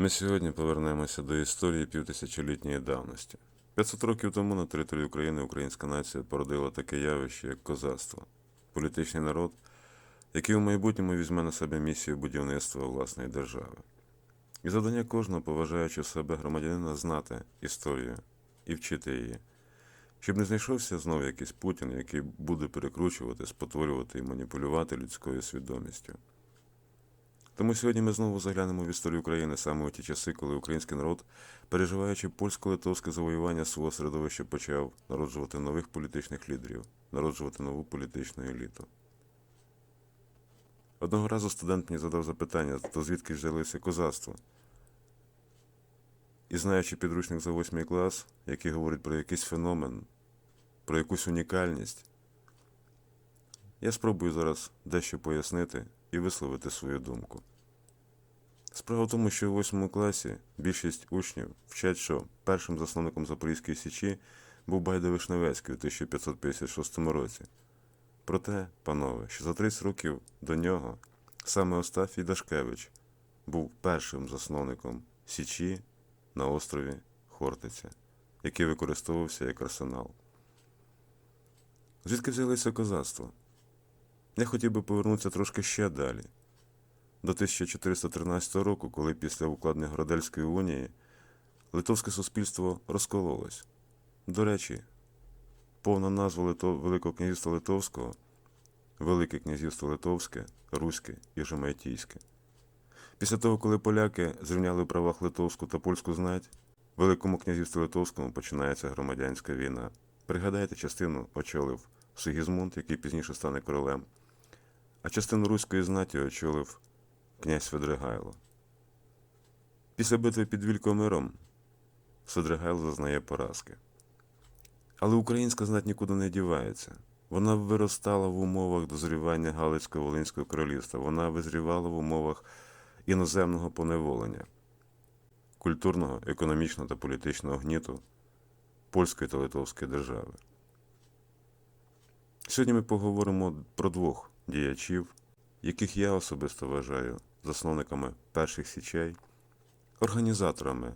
Ми сьогодні повернемося до історії півтисячолітньої давності. 500 років тому на території України українська нація породила таке явище, як козацтво, політичний народ, який у майбутньому візьме на себе місію будівництва власної держави. І завдання кожного, поважаючи себе громадянина, знати історію і вчити її, щоб не знайшовся знову якийсь Путін, який буде перекручувати, спотворювати і маніпулювати людською свідомістю. Тому сьогодні ми знову заглянемо в історію України саме у ті часи, коли український народ, переживаючи польсько-литовське завоювання свого середовища, почав народжувати нових політичних лідерів, народжувати нову політичну еліту. Одного разу студент мені задав запитання, то звідки ж взялося козацтво? І знаючи підручник за восьмий клас, який говорить про якийсь феномен, про якусь унікальність, я спробую зараз дещо пояснити і висловити свою думку. Справа в тому, що у восьмому класі більшість учнів вчать, що першим засновником Запорізької Січі був Байда Вишневецький у 1556 році. Проте, панове, що за 30 років до нього саме Остафій Дашкевич був першим засновником Січі на острові Хортиця, який використовувався як арсенал. Звідки взялося козацтво? Я хотів би повернутися трошки ще далі, до 1413 року, коли після укладення Градельської унії литовське суспільство розкололось. До речі, повна назва Литов... Великого князівства Литовського Велике князівство Литовське, Руське і Жемайтійське. Після того, коли поляки зрівняли в правах литовську та польську знать, Великому князівстві Литовському починається громадянська війна. Пригадайте, частину очолив Сигізмунд, який пізніше стане королем, а частину руської знаті очолив князь Свидригайло. Після битви під Вількомиром Свидригайло зазнає поразки. Але українська знать нікуди не дівається. Вона виростала в умовах дозрівання Галицького Волинського королівства, вона визрівала в умовах іноземного поневолення, культурного, економічного та політичного гніту польської та литовської держави. Сьогодні ми поговоримо про двох діячів, яких я особисто вважаю засновниками перших січей, організаторами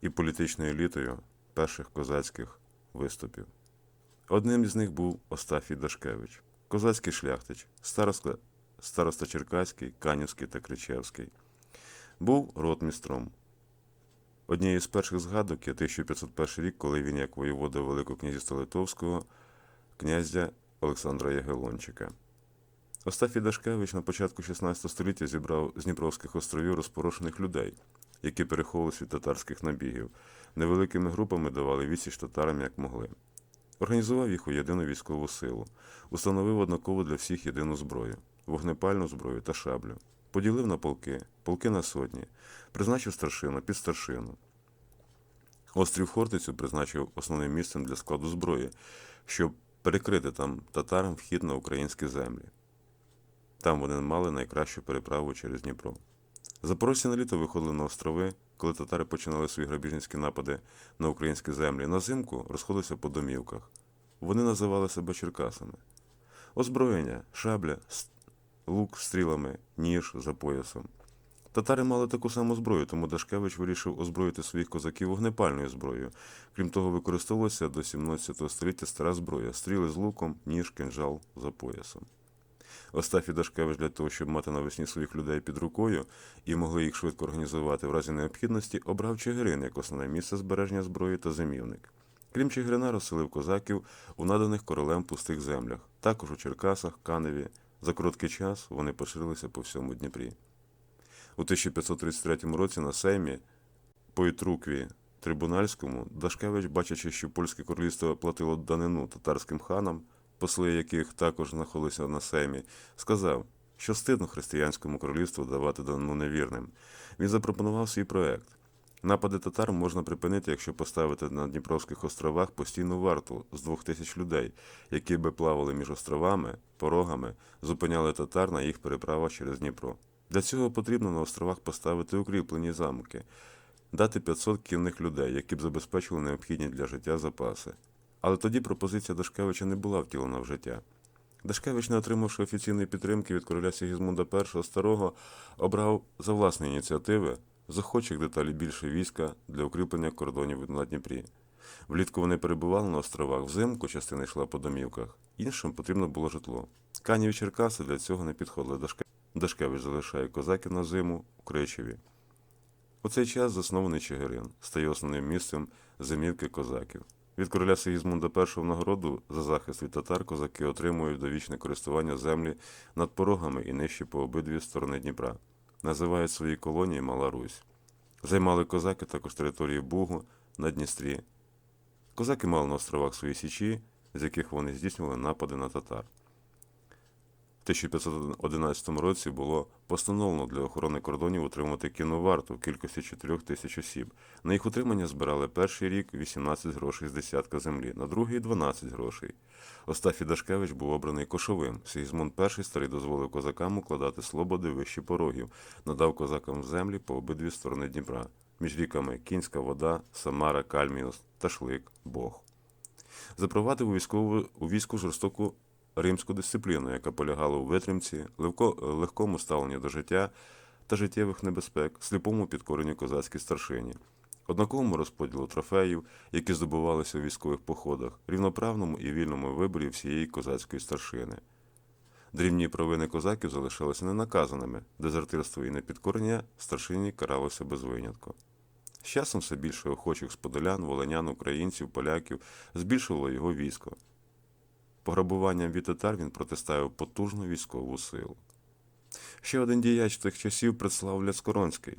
і політичною елітою перших козацьких виступів. Одним із них був Остафій Дашкевич, козацький шляхтич, староста, староста Черкаський, Канівський та Кричевський. Був ротмістром. Однією з перших згадок є 1501 рік, коли він, як воєвода Великого князівства Литовського, князя Олександра Ягелончика. Остафій Дашкевич на початку 16 століття зібрав з Дніпровських островів розпорошених людей, які переховувалися від татарських набігів, невеликими групами давали відсіч татарам як могли. Організував їх у єдину військову силу, установив однаково для всіх єдину зброю, вогнепальну зброю та шаблю, поділив на полки, полки на сотні, призначив старшину під старшину. Острів Хортицю призначив основним місцем для складу зброї, щоб перекрити там татарам вхід на українські землі. Там вони мали найкращу переправу через Дніпро. Запорожці на літо виходили на острови, коли татари починали свої грабіжницькі напади на українські землі. На зимку розходилися по домівках. Вони називали себе Черкасами. Озброєння, шабля, лук стрілами, ніж за поясом. Татари мали таку саму зброю, тому Дашкевич вирішив озброїти своїх козаків вогнепальною зброєю. Крім того, використовувалася до 17 століття стара зброя, стріли з луком, ніж, кинжал за поясом. Остафій Дашкевич для того, щоб мати навесні своїх людей під рукою і могли їх швидко організувати в разі необхідності, обрав Чигирин як основне місце збереження зброї та зимівник. Крім Чигирина, розселив козаків у наданих королем пустих землях, також у Черкасах, Каневі. За короткий час вони поширилися по всьому Дніпрі. У 1533 році на Сеймі по Ітрукві Трибунальському Дашкевич, бачачи, що польське королівство платило данину татарським ханам, посли яких також знаходилися на Сеймі, сказав, що стидно християнському королівству давати данину невірним. Він запропонував свій проект. Напади татар можна припинити, якщо поставити на Дніпровських островах постійну варту з двох тисяч людей, які би плавали між островами, порогами, зупиняли татар на їх переправах через Дніпро. Для цього потрібно на островах поставити укріплені замки, дати 500 кінних людей, які б забезпечили необхідні для життя запаси. Але тоді пропозиція Дашкевича не була втілена в життя. Дашкевич, не отримавши офіційної підтримки від короля Сігізмунда І Старого, обрав за власної ініціативи з охочих деталі більше війська для укріплення кордонів на Дніпрі. Влітку вони перебували на островах, взимку частина йшла по домівках, іншим потрібно було житло. Канів і Черкаси для цього не підходили. Дашке- Дашкевич залишає козаків на зиму у Кричеві. У цей час заснований Чигирин стає основним місцем зимівки козаків. Від короля Сигізмунда І нагороду за захист від татар козаки отримують довічне користування землі над порогами і нижче по обидві сторони Дніпра. Називають свої колонії Мала Русь. Займали козаки також території Бугу на Дністрі. Козаки мали на островах свої січі, з яких вони здійснювали напади на татар. В 1511 році було постановлено для охорони кордонів утримувати кінну варту в кількості 4 тисяч осіб. На їх утримання збирали перший рік 18 грошей з десятка землі, на другий 12 грошей. Остафій Дашкевич був обраний кошовим. Сигізмунд І старий дозволив козакам укладати слободи вище порогів, надав козакам землі по обидві сторони Дніпра, між ріками Кінська вода, Самара, Кальміус, Ташлик, Бог. Запровадив у військову у війську жорстоку римську дисципліну, яка полягала у витримці, легко, легкому ставленні до життя та життєвих небезпек, сліпому підкоренню козацькій старшині, однаковому розподілу трофеїв, які здобувалися у військових походах, рівноправному і вільному виборі всієї козацької старшини. Дрібні провини козаків залишалися ненаказаними, дезертирство і непідкорення старшині каралося без винятку. З часом все більше охочих з подолян, волинян, українців, поляків збільшувало його військо. Пограбуванням від татар він протиставив потужну військову силу. Ще один діяч тих часів Предслав Ляцкоронський,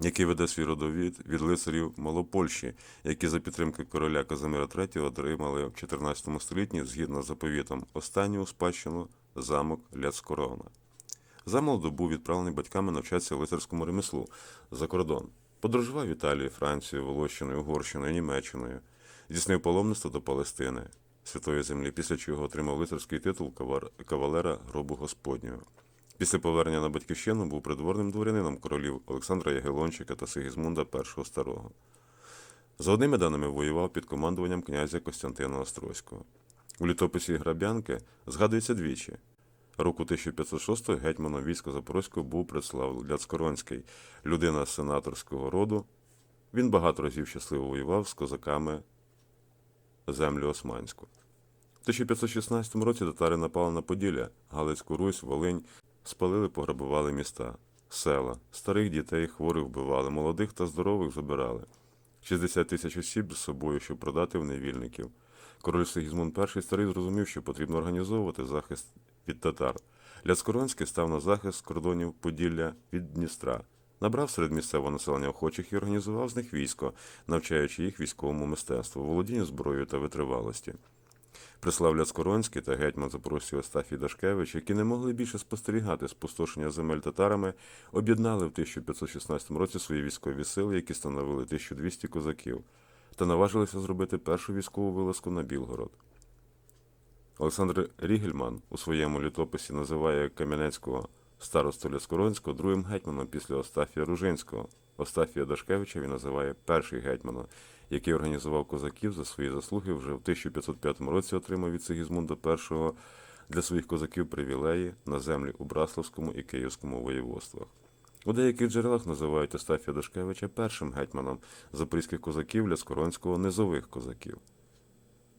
який веде свій родовід від лицарів Малопольщі, які за підтримки короля Казимира III отримали в 14 столітті, згідно з заповітом, останню спадщину замок Ляцкорона. Замолоду був відправлений батьками навчатися лицарському ремеслу за кордон. Подорожував в Італію, Францію, Волощиною, Угорщиною, Німеччиною, здійснив паломництво до Палестини, Святої Землі, після чого отримав лицарський титул кавалера гробу Господнього. Після повернення на батьківщину був придворним дворянином королів Олександра Ягелончика та Сигізмунда І Старого. За одними даними воював під командуванням князя Костянтина Острозького. У літописі Грабянки згадується двічі. Року 1506 гетьманом війська Запорозького був Предслав Ляцкоронський, людина сенаторського роду. Він багато разів щасливо воював з козаками землю Османську. В 1516 році татари напали на Поділля, Галицьку Русь, Волинь, спалили, пограбували міста, села, старих дітей, хворих вбивали, молодих та здорових забирали. 60 тисяч осіб з собою, щоб продати в невільників. Король Сигізмунд І старий зрозумів, що потрібно організовувати захист від татар. Ляцкоронський став на захист кордонів Поділля від Дністра. Набрав серед місцевого населення охочих і організував з них військо, навчаючи їх військовому мистецтву, володінню зброєю та витривалості. Прислав Ляцкоронський та гетьман Запорожців Остафій Дашкевич, які не могли більше спостерігати спустошення земель татарами, об'єднали в 1516 році свої військові сили, які становили 1200 козаків, та наважилися зробити першу військову вилазку на Білгород. Олександр Рігельман у своєму літописі називає Кам'янецького старосту Ляцкоронського другим гетьманом після Остафія Ружинського. Остафія Дашкевича він називає перший гетьманом, який організував козаків за свої заслуги вже в 1505 році отримав від Сигізмунда І для своїх козаків привілеї на землі у Браславському і Київському воєводствах. У деяких джерелах називають Остафія Дашкевича першим гетьманом запорізьких козаків Ляскоронського низових козаків.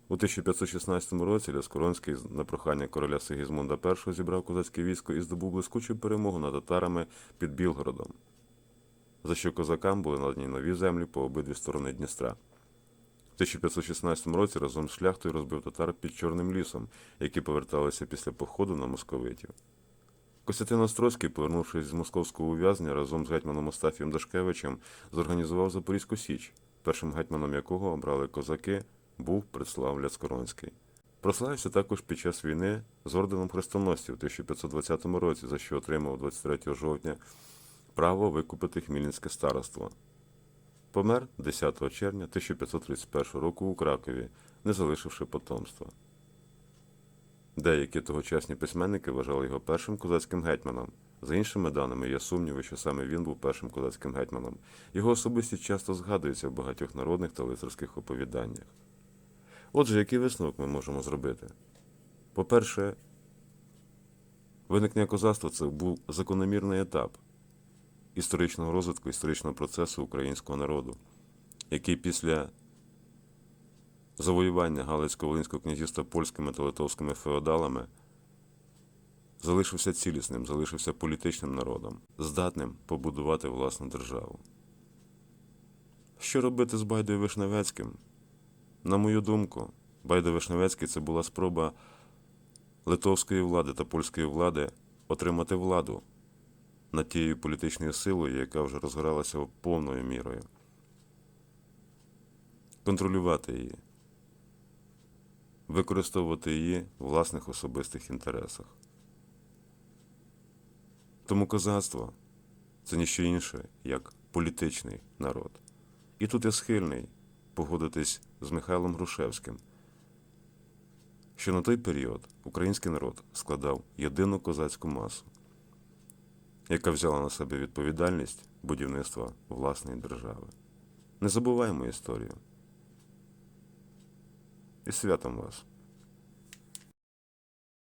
У 1516 році Ляскоронський на прохання короля Сигізмунда І зібрав козацьке військо і здобув блискучу перемогу над татарами під Білгородом, за що козакам були надані нові землі по обидві сторони Дністра. В 1516 році разом з шляхтою розбив татар під Чорним лісом, які поверталися після походу на московитів. Костянтин Острозький, повернувшись з московського ув'язнення разом з гетьманом Остафієм Дашкевичем, зорганізував Запорізьку Січ, першим гетьманом якого обрали козаки, був Предслав Ляцкоронський. Прославився також під час війни з орденом хрестоносців у 1520 році, за що отримав 23 жовтня право викупити Хмільницьке староство. Помер 10 червня 1531 року у Кракові, не залишивши потомства. Деякі тогочасні письменники вважали його першим козацьким гетьманом. За іншими даними, є сумніви, що саме він був першим козацьким гетьманом. Його особистість часто згадується в багатьох народних та лицарських оповіданнях. Отже, який висновок ми можемо зробити? По-перше, виникнення козацтва це був закономірний етап історичного розвитку, історичного процесу українського народу, який після завоювання Галицько-Волинського князівства польськими та литовськими феодалами залишився цілісним, залишився політичним народом, здатним побудувати власну державу. Що робити з Байдою Вишневецьким? На мою думку, Байда Вишневецький це була спроба литовської влади та польської влади отримати владу над тією політичною силою, яка вже розгоралася повною мірою. Контролювати її, використовувати її в власних особистих інтересах. Тому козацтво це ніщо інше, як політичний народ. І тут я схильний погодитись з Михайлом Грушевським, що на той період український народ складав єдину козацьку масу, яка взяла на себе відповідальність будівництва власної держави. Не забуваємо історію. І святом вас!